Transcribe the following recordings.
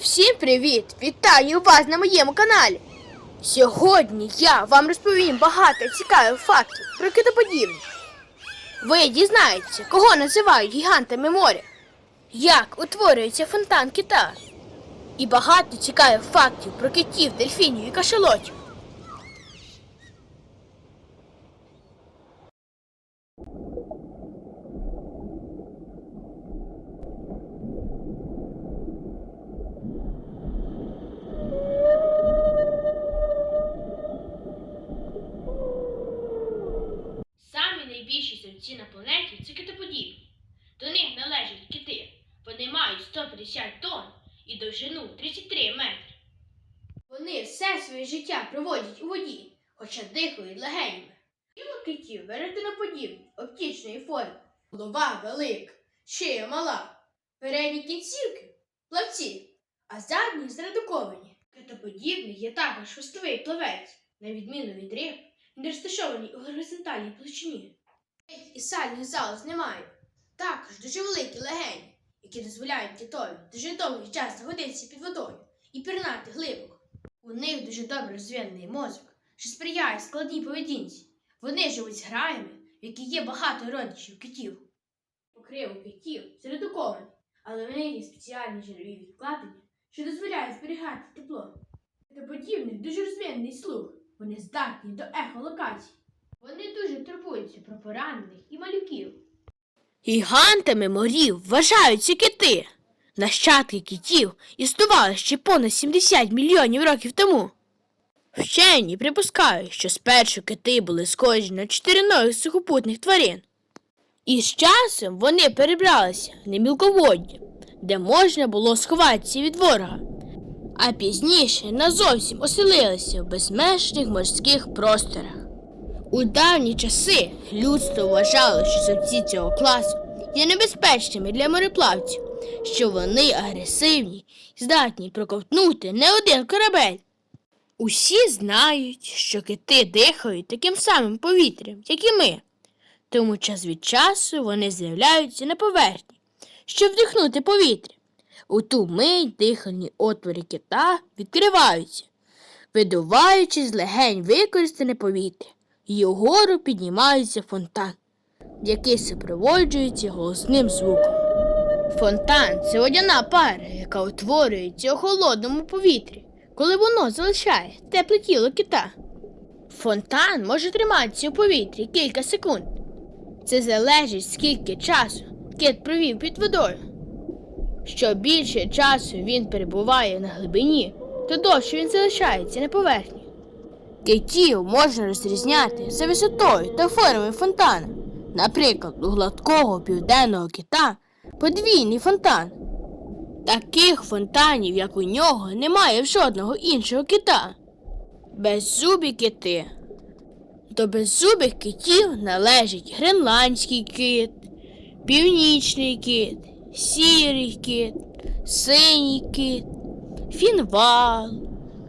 Всім привіт! Вітаю вас на моєму каналі. Сьогодні я вам розповім багато цікавих фактів про китоподібні. Ви дізнаєтеся, кого називають гігантами моря, як утворюється фонтан кита, і багато цікавих фактів про китів, дельфінів і кашалотів. 50 тонн і довжину 33 метри. Вони все своє життя проводять у воді, хоча дихають легенями. Тіло китів веретеноподібні, оптічної форми, голова велика, шия мала, передні кінцівки плавці, а задні зрадуковані. Китоподібний є також хвостовий плавець, на відміну від риб, не розташований у горизонтальній площині. І сальних залоз немає. Також дуже великі легені які дозволяють китові дуже довгий час знаходитися під водою і пірнати глибоко. У них дуже добре розвинений мозок, що сприяє складній поведінці. Вони живуть з граями, в які є багато родичів китів. Покрив у китів зредукований, але в них є спеціальні жирові відкладення, що дозволяють зберігати тепло. Та подібних дуже розвинений слух. Вони здатні до ехолокації. Вони дуже турбуються про поранених і малюків. Гігантами морів вважаються кити. Нащадки китів існували ще понад 70 мільйонів років тому. Вчені припускають, що спершу кити були схожі на чотириногих сухопутних тварин. І з часом вони перебралися на мілководдя, де можна було сховатися від ворога, а пізніше назовсім оселилися в безмежних морських просторах. У давні часи людство вважало, що самці цього класу є небезпечними для мореплавців, що вони агресивні і здатні проковтнути не один корабель. Усі знають, що кити дихають таким самим повітрям, як і ми, тому час від часу вони з'являються на поверхні, щоб вдихнути повітря. У ту мить дихальні отвори кита відкриваються, видуваючи з легень використане повітря, і угору піднімається фонтан, який супроводжується голосним звуком. Фонтан це водяна пара, яка утворюється у холодному повітрі, коли воно залишає тепле тіло кита. Фонтан може триматися у повітрі кілька секунд. Це залежить, скільки часу кит провів під водою. Що більше часу він перебуває на глибині, то довше він залишається на поверхні. Китів можна розрізняти за висотою та формою фонтана. Наприклад, у гладкого південного кита подвійний фонтан. Таких фонтанів, як у нього, немає в жодного іншого кита. Беззубі кити. До беззубих китів належать гренландський кит, північний кит, сірий кит, синій кит, фінвал,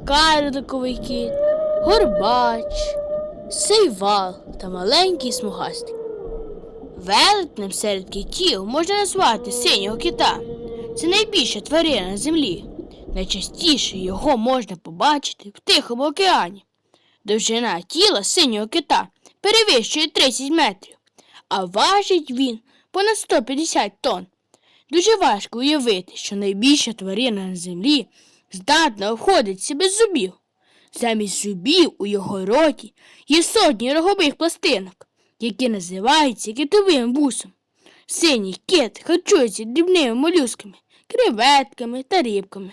карликовий кит, горбач, сейвал та маленький смугастик. Велетнем серед китів можна назвати синього кита. Це найбільша тварина на землі. Найчастіше його можна побачити в Тихому океані. Довжина тіла синього кита перевищує 30 метрів, а важить він понад 150 тонн. Дуже важко уявити, що найбільша тварина на землі здатна обходитися без зубів. Замість зубів у його роті є сотні рогових пластинок, які називаються китовим вусом. Синій кит харчується дрібними молюсками, креветками та рибками.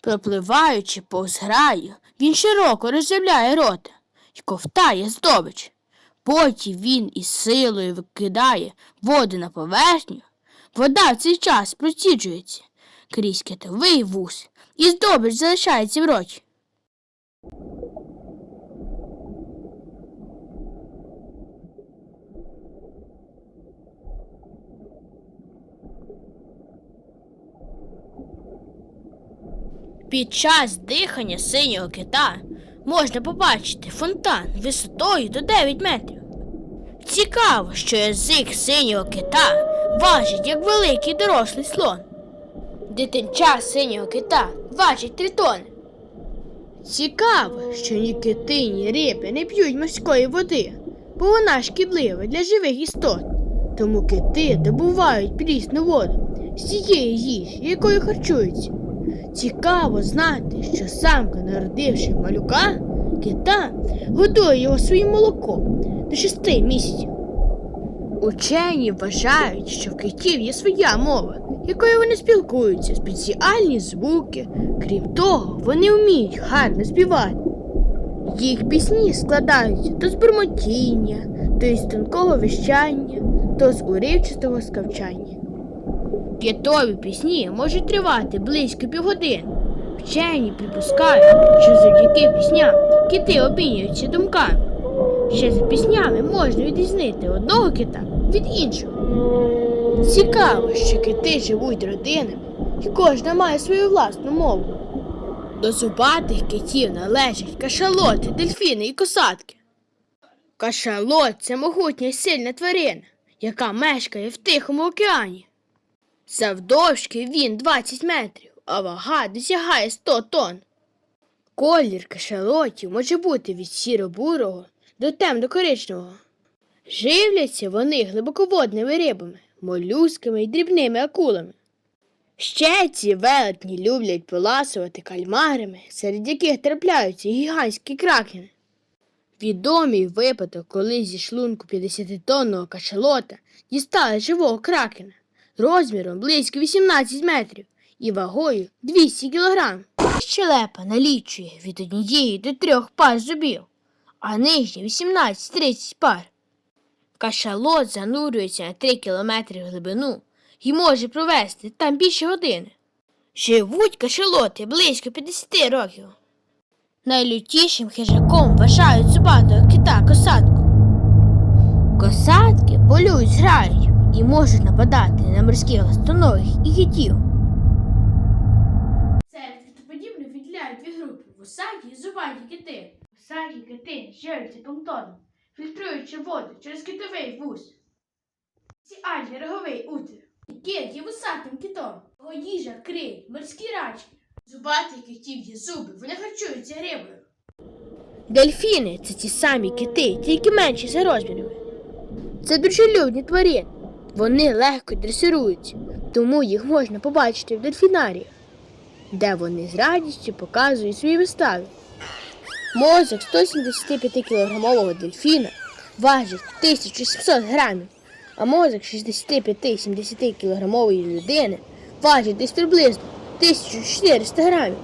Пропливаючи повз граю, він широко роззявляє рота і ковтає здобич. Потім він із силою викидає воду на поверхню. Вода в цей час проціджується крізь китовий вус, і здобич залишається в роті. Під час дихання синього кита можна побачити фонтан висотою до 9 метрів. Цікаво, що язик синього кита важить як великий дорослий слон. Дитинча синього кита важить три. Цікаво, що ні кити, ні риби не п'ють морської води, бо вона шкідлива для живих істот. Тому кити добувають прісну воду з тієї їжі, якою харчуються. Цікаво знати, що самка, народивши малюка, кита, годує його своїм молоком до шести місяців. Учені вважають, що в китів є своя мова, якою вони спілкуються, спеціальні звуки. Крім того, вони вміють гарно співати. Їх пісні складаються то з бурмотіння, то із тонкого вищання, то з уривчастого скавчання. Китові пісні можуть тривати близько півгодини. Вчені припускають, що завдяки пісням кити обмінюються думками. Ще за піснями можна відрізнити одного кита від іншого. Цікаво, що кити живуть родинами, і кожна має свою власну мову. До зубатих китів належать кашалоти, дельфіни і косатки. Кашалот це могутня й сильна тварина, яка мешкає в Тихому океані. Завдовжки він 20 метрів, а вага досягає 100 тонн. Колір кашалотів може бути від сіро-бурого до темно-коричневого. Живляться вони глибоководними рибами, молюсками і дрібними акулами. Ще ці велетні люблять поласувати кальмарами, серед яких трапляються гігантські кракени. Відомий випадок, коли зі шлунку 50-тонного кашалота дістали живого кракена розміром близько 18 метрів і вагою 200 кілограм. Щелепа налічує від однієї до трьох пар зубів, а нижня 18-30 пар. Кашалот занурюється на 3 кілометри в глибину і може провести там більше години. Живуть кашалоти близько 50 років. Найлютішим хижаком вважають зубатого кита косатку. Косатки полюють зграють і можуть нападати на морських ластоногих і китів. Серед китоподібних відділяють дві групи вусаті і зубаті кити. Вусаті кити живляться планктоном, фільтруючи воду через китовий вус. Спеціальний роговий утир. Кит є вусатим китом. Його їжа криль, морські рачки. Зубатих китів є зуби, вони харчуються рибою. Дельфіни це ті самі кити, тільки менші за розмірами. Це дружелюбні тварини. Вони легко дресируються, тому їх можна побачити в дельфінаріях, де вони з радістю показують свої вистави. Мозок 175-кілограмового дельфіна важить 1700 грамів, а мозок 65-70 кілограмової людини важить десь приблизно 1400 грамів.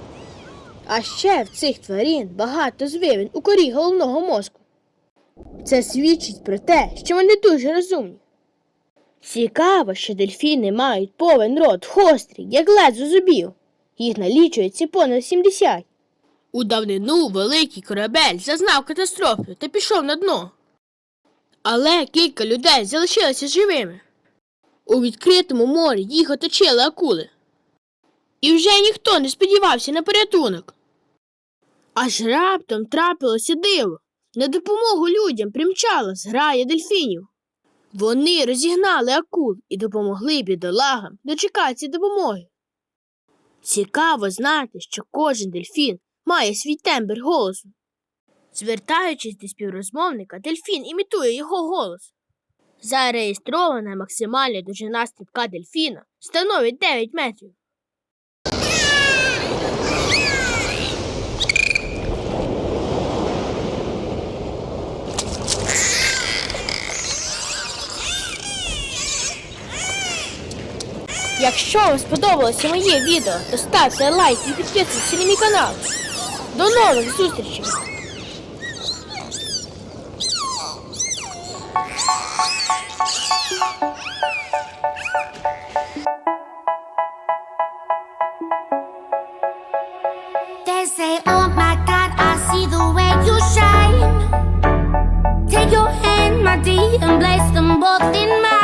А ще в цих тварин багато звивин у корі головного мозку. Це свідчить про те, що вони дуже розумні. Цікаво, що дельфіни мають повен рот гострий, як лезо зубів. Їх налічується понад 70. У давнину великий корабель зазнав катастрофу та пішов на дно. Але кілька людей залишилися живими. У відкритому морі їх оточили акули. І вже ніхто не сподівався на порятунок. Аж раптом трапилося диво. На допомогу людям примчала зграя дельфінів. Вони розігнали акул і допомогли бідолагам дочекатися допомоги. Цікаво знати, що кожен дельфін має свій тембр голосу. Звертаючись до співрозмовника, дельфін імітує його голос. Зареєстрована максимальна довжина стрибка дельфіна становить 9 метрів. Якщо вам сподобалося моє відео, то ставте лайк і підписуйтесь на мій канал. До нових зустрічей! They say, Oh my God, I see the way you shine. Take your hand, my dear, and place them both in mine.